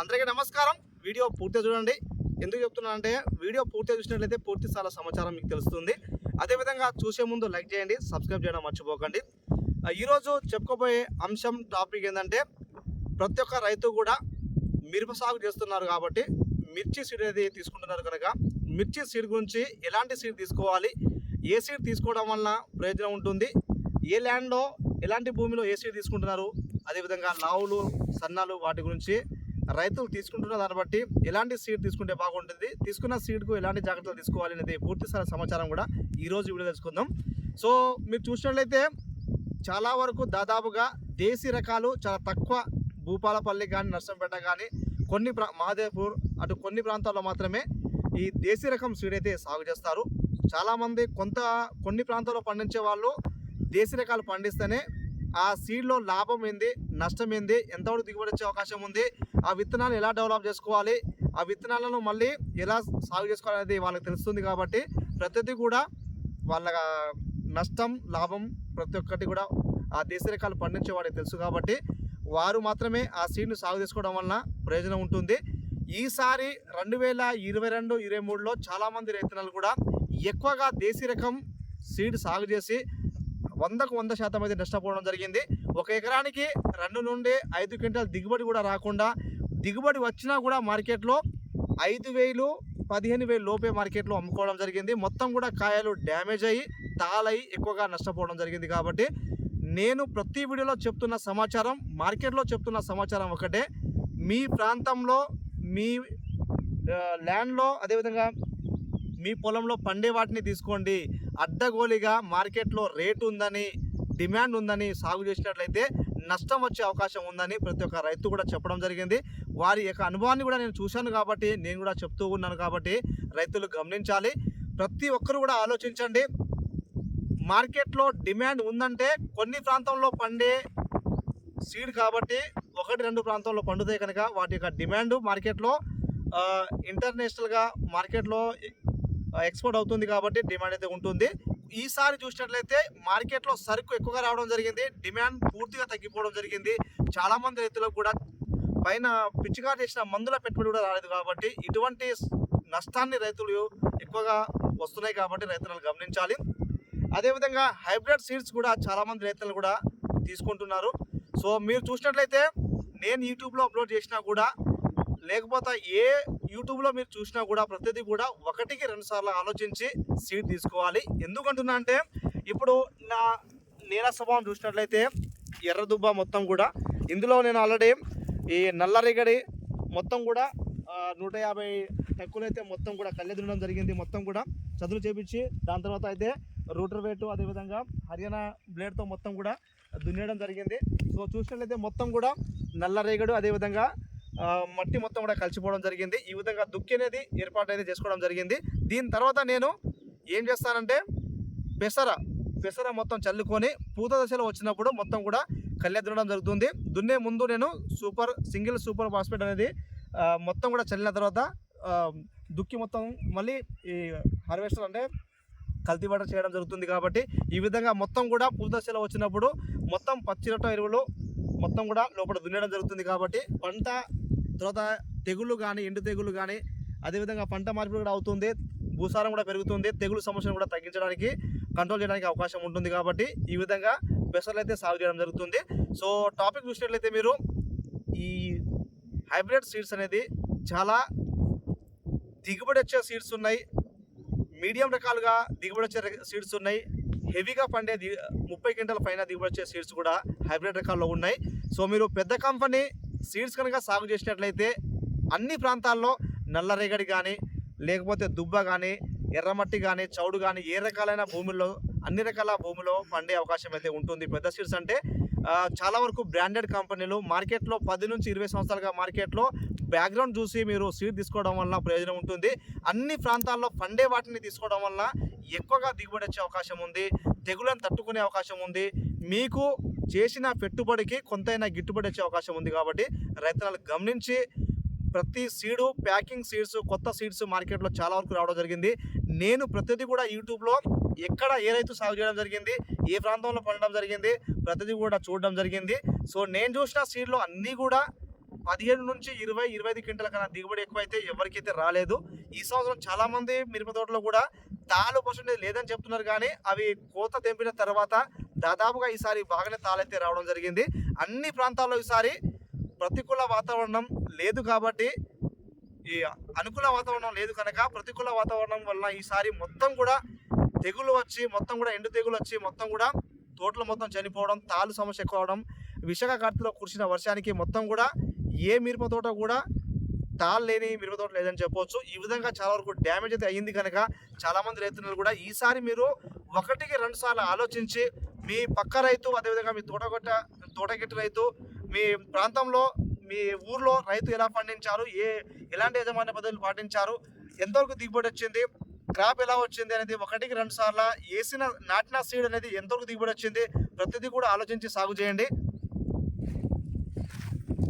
అందరికీ నమస్కారం. వీడియో పూర్తిగా చూడండి. ఎందుకు చెప్తున్నా అంటే వీడియో పూర్తిగా చూసినట్లయితే పూర్తి చాలా సమాచారం మీకు తెలుస్తుంది. అదేవిధంగా చూసే ముందు లైక్ చేయండి సబ్స్క్రైబ్ చేయడం మర్చిపోకండి. ఈరోజు చెప్పుకోబోయే అంశం టాపిక్ ఏంటంటే ప్రతి ఒక్క రైతు కూడా మిరప సాగు చేస్తున్నారు కాబట్టి మిర్చి సీడ్ అనేది తీసుకుంటున్నారు కనుక మిర్చి సీడ్ గురించి ఎలాంటి సీడ్ తీసుకోవాలి? ఏ సీడ్ తీసుకోవడం వలన ప్రయోజనం ఉంటుంది? ఏ ల్యాండ్లో ఎలాంటి భూమిలో ఏ సీడ్ తీసుకుంటున్నారు? అదేవిధంగా లావులు సన్నాలు వాటి గురించి రైతులు తీసుకుంటున్న దాన్ని బట్టి ఎలాంటి సీడ్ తీసుకుంటే బాగుంటుంది తీసుకున్న సీడ్కు ఎలాంటి జాగ్రత్తలు తీసుకోవాలి అనేది పూర్తి సమాచారం కూడా ఈరోజు వీడియో తెలుసుకుందాం. సో మీరు చూసినట్లయితే చాలా వరకు దాదాపుగా దేశీ రకాలు చాలా తక్కువ భూపాలపల్లి కానీ నర్సంపేట కానీ కొన్ని ప్రా మాదేపూర్ అటు కొన్ని ప్రాంతాల్లో మాత్రమే ఈ దేశీ రకం సీడ్ అయితే సాగు చేస్తారు. చాలామంది కొంత కొన్ని ప్రాంతాల్లో పండించే వాళ్ళు దేశీ రకాలు పండిస్తేనే ఆ సీడ్లో లాభం ఏంది నష్టం ఏంది ఎంతవరకు దిగుబడి వచ్చే అవకాశం ఉంది ఆ విత్తనాలు ఎలా డెవలప్ చేసుకోవాలి? ఆ విత్తనాలను మళ్ళీ ఎలా సాగు చేసుకోవాలి అనేది వాళ్ళకి తెలుస్తుంది కాబట్టి ప్రతిదీ కూడా వాళ్ళ నష్టం లాభం ప్రతి ఒక్కటి కూడా ఆ దేశ రకాలు పండించే వాడికి తెలుసు కాబట్టి వారు మాత్రమే ఆ సీడ్ను సాగు చేసుకోవడం వలన ప్రయోజనం ఉంటుంది. ఈసారి రెండు వేల ఇరవై రెండు ఇరవై మూడులో చాలామంది రైతులు కూడా ఎక్కువగా దేశీ రకం సీడ్ సాగు చేసి వందకు వంద శాతం అయితే నష్టపోవడం జరిగింది. ఒక ఎకరానికి రెండు నుండి ఐదు క్వింటాల్ దిగుబడి కూడా రాకుండా దిగుబడి వచ్చినా కూడా మార్కెట్లో ఐదు వేలు పదిహేను వేలు లోపే మార్కెట్లో అమ్ముకోవడం జరిగింది. మొత్తం కూడా కాయలు డ్యామేజ్ అయ్యి తాళయి ఎక్కువగా నష్టపోవడం జరిగింది కాబట్టి నేను ప్రతి వీడియోలో చెప్తున్న సమాచారం మార్కెట్లో చెప్తున్న సమాచారం ఒకటే. మీ ప్రాంతంలో మీ ల్యాండ్లో అదేవిధంగా మీ పొలంలో పండే వాటిని తీసుకోండి. అడ్డగోలిగా మార్కెట్లో రేటు ఉందని డిమాండ్ ఉందని సాగు చేసినట్లయితే నష్టం వచ్చే అవకాశం ఉందని ప్రతి ఒక్క రైతు కూడా చెప్పడం జరిగింది. వారి యొక్క అనుభవాన్ని కూడా నేను చూశాను కాబట్టి నేను కూడా చెప్తూ ఉన్నాను కాబట్టి రైతులు గమనించాలి. ప్రతి ఒక్కరు కూడా ఆలోచించండి. మార్కెట్లో డిమాండ్ ఉందంటే కొన్ని ప్రాంతంలో పండే సీడ్ కాబట్టి ఒకటి రెండు ప్రాంతంలో పండుతాయి కనుక వాటి యొక్క డిమాండ్ మార్కెట్లో ఇంటర్నేషనల్గా మార్కెట్లో ఎక్స్పోర్ట్ అవుతుంది కాబట్టి డిమాండ్ అయితే ఉంటుంది. ఈసారి చూసినట్లయితే మార్కెట్లో సరుకు ఎక్కువగా రావడం జరిగింది. డిమాండ్ పూర్తిగా తగ్గిపోవడం జరిగింది. చాలామంది రైతులకు కూడా పైన పిచ్చిగా చేసిన మందుల పెట్టుబడి కూడా రాలేదు కాబట్టి ఇటువంటి నష్టాన్ని రైతులు ఎక్కువగా వస్తున్నాయి కాబట్టి రైతులను గమనించాలి. అదేవిధంగా హైబ్రిడ్ సీడ్స్ కూడా చాలామంది రైతులు కూడా తీసుకుంటున్నారు. సో మీరు చూసినట్లయితే నేను యూట్యూబ్లో అప్లోడ్ చేసినా కూడా లేకపోతే ఏ యూట్యూబ్లో మీరు చూసినా కూడా ప్రతిదీ కూడా ఒకటికి రెండు సార్లు ఆలోచించి సీట్ తీసుకోవాలి. ఎందుకంటున్నా అంటే ఇప్పుడు నా నేల స్వభావం చూసినట్లయితే ఎర్రదుబ్బ మొత్తం కూడా ఇందులో నేను ఆల్రెడీ ఈ నల్లరిగడి మొత్తం కూడా నూట యాభై టక్కులైతే మొత్తం కూడా కళ్ళె దున్నడం జరిగింది. మొత్తం కూడా చదువు చేపించి దాని తర్వాత అయితే రూటర్ వేటు అదేవిధంగా హర్యానా బ్లేడ్తో మొత్తం కూడా దున్నేయడం జరిగింది. సో చూసినట్లయితే మొత్తం కూడా నల్లరేగడు అదేవిధంగా మట్టి మొత్తం కూడా కలిసిపోవడం జరిగింది. ఈ విధంగా దుక్కి అనేది ఏర్పాటు అయితే చేసుకోవడం జరిగింది. దీని తర్వాత నేను ఏం చేస్తానంటే పెసర పెసర మొత్తం చల్లుకొని పూత దశలో వచ్చినప్పుడు మొత్తం కూడా కళ్ళే దున్నడం జరుగుతుంది. దున్నే ముందు నేను సూపర్ సింగిల్ సూపర్ ఫాస్ఫేట్ అనేది మొత్తం కూడా చల్లిన తర్వాత దుక్కి మొత్తం మళ్ళీ ఈ హార్వెస్టర్ అంటే కల్తీబాట చేయడం జరుగుతుంది కాబట్టి ఈ విధంగా మొత్తం కూడా పూత దశలో వచ్చినప్పుడు మొత్తం పచ్చిరొట్ట ఎరువులు మొత్తం కూడా లోపల దున్నడం జరుగుతుంది కాబట్టి పంట తర్వాత తెగుళ్ళు కానీ ఎండు తెగుళ్ళు కానీ అదేవిధంగా పంట మార్పిడి కూడా అవుతుంది భూసారం కూడా పెరుగుతుంది తెగులు సమస్యను కూడా తగ్గించడానికి కంట్రోల్ చేయడానికి అవకాశం ఉంటుంది కాబట్టి ఈ విధంగా పెసర్లు అయితే సాగు చేయడం జరుగుతుంది. సో టాపిక్ చూసినట్లయితే మీరు ఈ హైబ్రిడ్ సీడ్స్ అనేది చాలా దిగుబడి వచ్చే సీడ్స్ ఉన్నాయి. మీడియం రకాలుగా దిగుబడి వచ్చే సీడ్స్ ఉన్నాయి. హెవీగా పండే ది ముప్పై క్వింటల పైన దిగుబడి వచ్చే సీడ్స్ కూడా హైబ్రిడ్ రకాల్లో ఉన్నాయి. సో మీరు పెద్ద కంపెనీ సీడ్స్ కనుక సాగు చేసినట్లయితే అన్ని ప్రాంతాల్లో నల్లరేగడి కానీ లేకపోతే దుబ్బ కానీ ఎర్రమట్టి కానీ చౌడు కానీ ఏ రకాలైన భూముల్లో అన్ని రకాల భూమిలో పండే అవకాశం అయితే ఉంటుంది. పెద్ద సీడ్స్ అంటే చాలా వరకు బ్రాండెడ్ కంపెనీలు మార్కెట్లో పది నుంచి ఇరవై సంవత్సరాలుగా మార్కెట్లో బ్యాక్గ్రౌండ్ చూసి మీరు సీడ్ తీసుకోవడం వల్ల ప్రయోజనం ఉంటుంది. అన్ని ప్రాంతాల్లో పండే వాటిని తీసుకోవడం వల్ల ఎక్కువగా దిగుబడి వచ్చే అవకాశం ఉంది. తెగులను తట్టుకునే అవకాశం ఉంది. మీకు చేసిన పెట్టుబడికి కొంతైనా గిట్టుబడి వచ్చే అవకాశం ఉంది కాబట్టి రైతులను గమనించి ప్రతి సీడు ప్యాకింగ్ సీడ్స్ కొత్త సీడ్స్ మార్కెట్లో చాలా వరకు రావడం జరిగింది. నేను ప్రతిదీ కూడా యూట్యూబ్లో ఎక్కడ ఏ రైతు సాగు చేయడం జరిగింది ఏ ప్రాంతంలో పండడం జరిగింది ప్రతిదీ కూడా చూడడం జరిగింది. సో నేను చూసిన సీడ్లో అన్నీ కూడా పదిహేడు నుంచి ఇరవై ఇరవై ఐదు క్వింటల కన్నా దిగుబడి ఎక్కువైతే ఎవరికైతే రాలేదు. ఈ సంవత్సరం చాలామంది మిరప తోటలో కూడా తాలు పర్సెంటేజ్ లేదని చెప్తున్నారు కానీ అవి కోత తెంపిన తర్వాత దాదాపుగా ఈసారి బాగానే తాళైతే రావడం జరిగింది. అన్ని ప్రాంతాల్లో ఈసారి ప్రతికూల వాతావరణం లేదు కాబట్టి ఈ అనుకూల వాతావరణం లేదు కనుక ప్రతికూల వాతావరణం వల్ల ఈసారి మొత్తం కూడా తెగులు వచ్చి మొత్తం కూడా ఎండు తెగులు వచ్చి మొత్తం కూడా తోటలు మొత్తం చనిపోవడం తాలు సమస్య ఎక్కువ అవడం విశాఖపట్నంలో కురిసిన వర్షానికి మొత్తం కూడా ఏ మిరప తోట కూడా తాళ్ళు లేని మిరప తోట లేదని చెప్పవచ్చు ఈ విధంగా చాలా వరకు డ్యామేజ్ అయితే అయ్యింది కనుక చాలా మంది రైతులు కూడా ఈసారి మీరు ఒకటికి రెండు సార్లు ఆలోచించి మీ పక్క రైతు అదేవిధంగా మీ తోటగొట్ట తోటగిట్టు రైతు మీ ప్రాంతంలో మీ ఊర్లో రైతు ఎలా పండించారు ఏ ఎలాంటి యాజమాన్య పద్ధతులు పాటించారు ఎంతవరకు దిగుబడి వచ్చింది క్రాప్ ఎలా వచ్చింది అనేది ఒకటికి రెండు సార్లు వేసిన నాటిన సీడ్ అనేది ఎంతవరకు దిగుబడి వచ్చింది ప్రతిదీ కూడా ఆలోచించి సాగు చేయండి.